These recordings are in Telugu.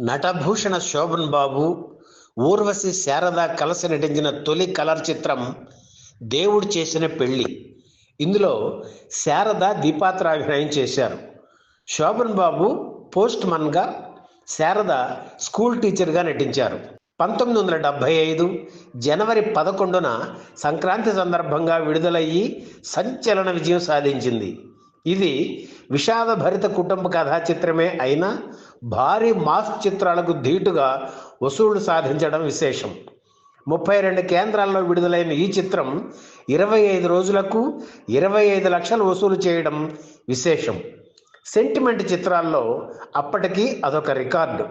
నటభూషణ శోభన్ బాబు ఊర్వశి శారద కలిసి నటించిన తొలి కలర్ చిత్రం దేవుడు చేసిన పెళ్ళి ఇందులో శారద దీపాత్ర అభినయం చేశారు. శోభన్ బాబు పోస్ట్ మన్గా శారద స్కూల్ టీచర్గా నటించారు. పంతొమ్మిది వందల డెబ్భై ఐదు జనవరి పదకొండున సంక్రాంతి సందర్భంగా విడుదలయ్యి సంచలన విజయం సాధించింది. ఇది విషాదభరిత కుటుంబ కథా చిత్రమే అయినా భారీ మాస్ చిత్రాలకు ధీటుగా వసూళ్ళు సాధించడం విశేషం. ముప్పై రెండు కేంద్రాల్లో విడుదలైన ఈ చిత్రం ఇరవై ఐదు రోజులకు ఇరవై ఐదు లక్షలు వసూలు చేయడం విశేషం. సెంటిమెంట్ చిత్రాల్లో అప్పటికి అదొక రికార్డు.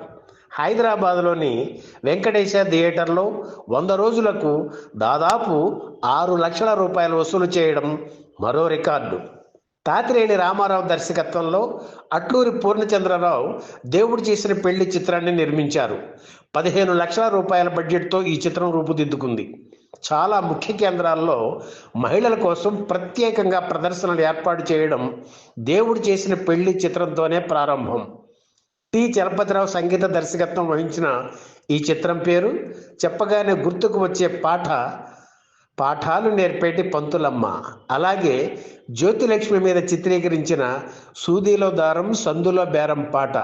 హైదరాబాద్లోని వెంకటేశ థియేటర్లో వంద రోజులకు దాదాపు ఆరు లక్షల రూపాయలు వసూలు చేయడం మరో రికార్డు. తాతిరేని రామారావు దర్శకత్వంలో అట్లూరి పూర్ణచంద్రరావు దేవుడు చేసిన పెళ్ళి చిత్రాన్ని నిర్మించారు. పదిహేను లక్షల రూపాయల బడ్జెట్తో ఈ చిత్రం రూపుదిద్దుకుంది. చాలా ముఖ్య కేంద్రాల్లో మహిళల కోసం ప్రత్యేకంగా ప్రదర్శనలు ఏర్పాటు చేయడం దేవుడు చేసిన పెళ్ళి చిత్రంతోనే ప్రారంభం. టి. చలపతిరావు సంగీత దర్శకత్వం వహించిన ఈ చిత్రం పేరు చెప్పగానే గుర్తుకు వచ్చే పాట పాఠాలు నేర్పేటి పంతులమ్మ. అలాగే జ్యోతిలక్ష్మి మీద చిత్రీకరించిన సూదిలో దారం సందులో బేరం పాట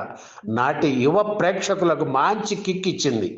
నాటి యువ ప్రేక్షకులకు మంచి కిక్ ఇచ్చింది.